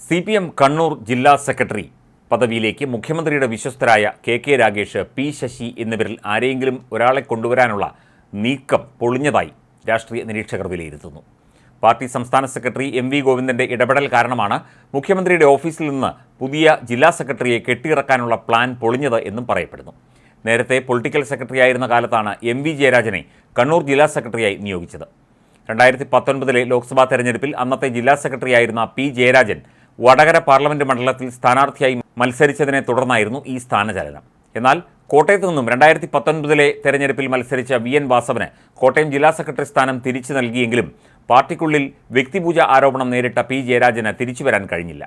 C P M Kannur ജില്ലാ secretary പദവിയിലേക്ക് മുഖ്യമന്ത്രിയുടെ വിശ്വസ്തരായ K K Ragesh P Sasi എന്നിവരിൽ ആരെയെങ്കിലും ഒരാളെ കൊണ്ടുവരാനുള്ള നീക്കം പൊളിഞ്ഞതായി രാഷ്ട്രീയ നിരീക്ഷകർ വിലയിരുത്തുന്നു. പാർട്ടി സംസ്ഥാന സെക്രട്ടറി എം വി ഗോവിന്ദന്റെ ഇടപെടൽ കാരണമാണ് മുഖ്യമന്ത്രിയുടെ ഓഫീസിൽ നിന്ന് പുതിയ ജില്ലാ സെക്രട്ടറിയെ കെട്ടിയിറക്കാനുള്ള പ്ലാൻ പൊളിഞ്ഞത് എന്നും പറയപ്പെടുന്നു. നേരത്തെ പൊളിറ്റിക്കൽ സെക്രട്ടറിയായിരുന്ന കാലത്താണ് എം വി ജയരാജനെ കണ്ണൂർ ജില്ലാ സെക്രട്ടറിയായി നിയോഗിച്ചത്. രണ്ടായിരത്തി പത്തൊൻപതിലെ ലോക്സഭാ തെരഞ്ഞെടുപ്പിൽ അന്നത്തെ ജില്ലാ സെക്രട്ടറിയായിരുന്ന പി ജയരാജൻ വടകര പാർലമെന്റ് മണ്ഡലത്തിൽ സ്ഥാനാർത്ഥിയായി മത്സരിച്ചതിനെ തുടർന്നായിരുന്നു ഈ സ്ഥാനചലനം. എന്നാൽ കോട്ടയത്തു നിന്നും രണ്ടായിരത്തി പത്തൊൻപതിലെ തെരഞ്ഞെടുപ്പിൽ മത്സരിച്ച വി എൻ വാസവന് കോട്ടയം ജില്ലാ സെക്രട്ടറി സ്ഥാനം തിരിച്ചു നൽകിയെങ്കിലും പാർട്ടിക്കുള്ളിൽ വ്യക്തിപൂജ ആരോപണം നേരിട്ട പി ജയരാജന് തിരിച്ചു വരാൻ കഴിഞ്ഞില്ല.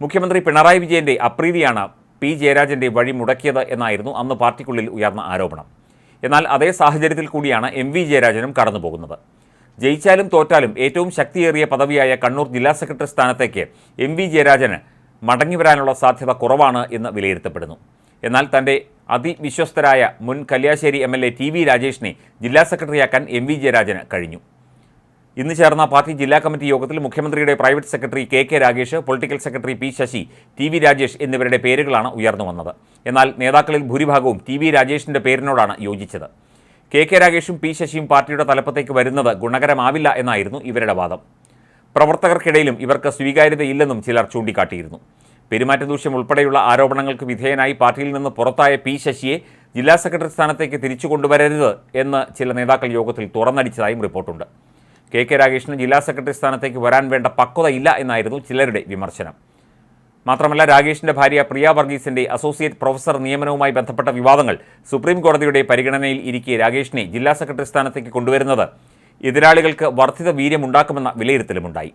മുഖ്യമന്ത്രി പിണറായി വിജയന്റെ അപ്രീതിയാണ് പി ജയരാജന്റെ വഴി മുടക്കിയത് എന്നായിരുന്നു അന്ന് പാർട്ടിക്കുള്ളിൽ ഉയർന്ന ആരോപണം. എന്നാൽ അതേ സാഹചര്യത്തിൽ കൂടിയാണ് എം വി ജയരാജനും കടന്നുപോകുന്നത്. ജയിച്ചാലും തോറ്റാലും ഏറ്റവും ശക്തിയേറിയ പദവിയായ കണ്ണൂർ ജില്ലാ സെക്രട്ടറി സ്ഥാനത്തേക്ക് എം വി ജയരാജന് മടങ്ങിവരാനുള്ള സാധ്യത കുറവാണ് എന്ന് വിലയിരുത്തപ്പെടുന്നു. എന്നാൽ തന്റെ അതിവിശ്വസ്തരായ മുൻ Kalliasseri M L A T V രാജേഷിനെ ജില്ലാ സെക്രട്ടറിയാക്കാൻ എം വി ജയരാജന് കഴിഞ്ഞു. ഇന്ന് ചേർന്ന പാർട്ടി ജില്ലാ കമ്മിറ്റി യോഗത്തിൽ മുഖ്യമന്ത്രിയുടെ private secretary K K Ragesh political secretary P Sasi T V Rajesh എന്നിവരുടെ പേരുകളാണ് ഉയർന്നു വന്നത് എന്നാൽ നേതാക്കളിൽ ഭൂരിഭാഗവും ടി വി രാജേഷിന്റെ പേരിനോടാണ് യോജിച്ചത്. കെ കെ രാഗേഷും പി ശശിയും പാർട്ടിയുടെ തലപ്പത്തേക്ക് വരുന്നത് ഗുണകരമാവില്ല എന്നായിരുന്നു ഇവരുടെ വാദം. പ്രവർത്തകർക്കിടയിലും ഇവർക്ക് സ്വീകാര്യതയില്ലെന്നും ചിലർ ചൂണ്ടിക്കാട്ടിയിരുന്നു. പെരുമാറ്റദൂഷ്യം ഉൾപ്പെടെയുള്ള ആരോപണങ്ങൾക്ക് വിധേയനായി പാർട്ടിയിൽ നിന്ന് പുറത്തായ പി ശശിയെ ജില്ലാ സെക്രട്ടറി സ്ഥാനത്തേക്ക് തിരിച്ചു കൊണ്ടുവരരുത് എന്ന് ചില നേതാക്കൾ യോഗത്തിൽ തുറന്നടിച്ചതായും റിപ്പോർട്ടുണ്ട്. കെ കെ രാഗേഷിന് ജില്ലാ സെക്രട്ടറി സ്ഥാനത്തേക്ക് വരാൻ വേണ്ട പക്വതയില്ല എന്നായിരുന്നു ചിലരുടെ വിമർശനം. മാത്രമല്ല രാഗേഷിന്റെ ഭാര്യ പ്രിയ വർഗീസിന്റെ അസോസിയേറ്റ് പ്രൊഫസർ നിയമനവുമായി ബന്ധപ്പെട്ട വിവാദങ്ങൾ സുപ്രീം കോടതിയുടെ പരിഗണനയിൽ ഇരിക്കെ രാഗേഷിനെ ജില്ലാ സെക്രട്ടറി സ്ഥാനത്തേക്ക് കൊണ്ടുവരുന്നത്. എതിരാളികൾക്ക് വർദ്ധിത വീര്യമുണ്ടാക്കുമെന്ന വിലയിരുത്തലുമുണ്ടായി.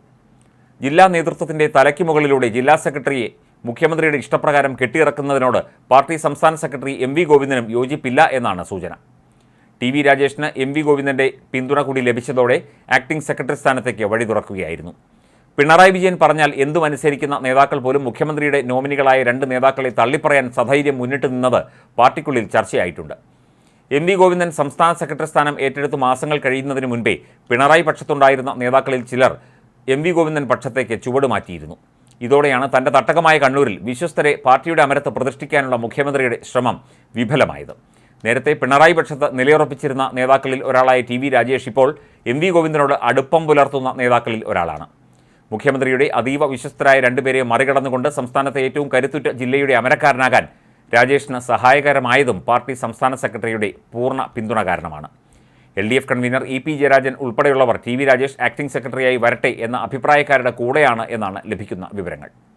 ജില്ലാ നേതൃത്വത്തിന്റെ തലയ്ക്ക് മുകളിലൂടെ ജില്ലാ സെക്രട്ടറിയെ മുഖ്യമന്ത്രിയുടെ ഇഷ്ടപ്രകാരം കെട്ടിയിറക്കുന്നതിനോട് പാർട്ടി സംസ്ഥാന സെക്രട്ടറി എം വി ഗോവിന്ദനും യോജിപ്പില്ല എന്നാണ് സൂചന. ടി വി രാജേഷിന് എം വി ഗോവിന്ദന്റെ പിന്തുണ കൂടി ലഭിച്ചതോടെ ആക്ടിംഗ് സെക്രട്ടറി സ്ഥാനത്തേക്ക് വഴി തുറക്കുകയായിരുന്നു പിണറായി വിജയൻ പറഞ്ഞാൽ എന്തും അനുസരിക്കുന്ന നേതാക്കൾ പോലും മുഖ്യമന്ത്രിയുടെ നോമിനികളായ രണ്ട് നേതാക്കളെ തള്ളിപ്പറയാൻ സധൈര്യം മുന്നിട്ട് നിന്നത് പാർട്ടിക്കുള്ളിൽ ചർച്ചയായിട്ടുണ്ട്. എം വി ഗോവിന്ദൻ സംസ്ഥാന സെക്രട്ടറി സ്ഥാനം ഏറ്റെടുത്ത് മാസങ്ങൾ കഴിയുന്നതിന് മുൻപേ പിണറായി പക്ഷത്തുണ്ടായിരുന്ന നേതാക്കളിൽ ചിലർ എം വി ഗോവിന്ദൻ പക്ഷത്തേക്ക് ചുവട് മാറ്റിയിരുന്നു. ഇതോടെയാണ് തന്റെ തട്ടകമായ കണ്ണൂരിൽ വിശ്വസ്തരെ പാർട്ടിയുടെ അമരത്ത് പ്രതിഷ്ഠിക്കാനുള്ള മുഖ്യമന്ത്രിയുടെ ശ്രമം വിഫലമായത്. നേരത്തെ പിണറായി പക്ഷത്ത് നിലയുറപ്പിച്ചിരുന്ന നേതാക്കളിൽ ഒരാളായ ടി വി രാജേഷ് ഇപ്പോൾ എം വി ഗോവിന്ദനോട് അടുപ്പം പുലർത്തുന്ന നേതാക്കളിൽ ഒരാളാണ്. മുഖ്യമന്ത്രിയുടെ അതീവ വിശ്വസ്തരായ രണ്ടുപേരെ മറികടന്നുകൊണ്ട് സംസ്ഥാനത്തെ ഏറ്റവും കരുത്തുറ്റ ജില്ലയുടെ അമരക്കാരനാകാൻ രാജേഷിന് സഹായകരമായതും പാർട്ടി സംസ്ഥാന സെക്രട്ടറിയുടെ പൂർണ പിന്തുണ കാരണമാണ്. L D F convener E P Jayarajan ഉൾപ്പെടെയുള്ളവർ ടി വി രാജേഷ് ആക്ടിംഗ് സെക്രട്ടറിയായി വരട്ടെ എന്ന അഭിപ്രായക്കാരുടെ കൂടെയാണ് എന്നാണ് ലഭിക്കുന്ന വിവരങ്ങൾ.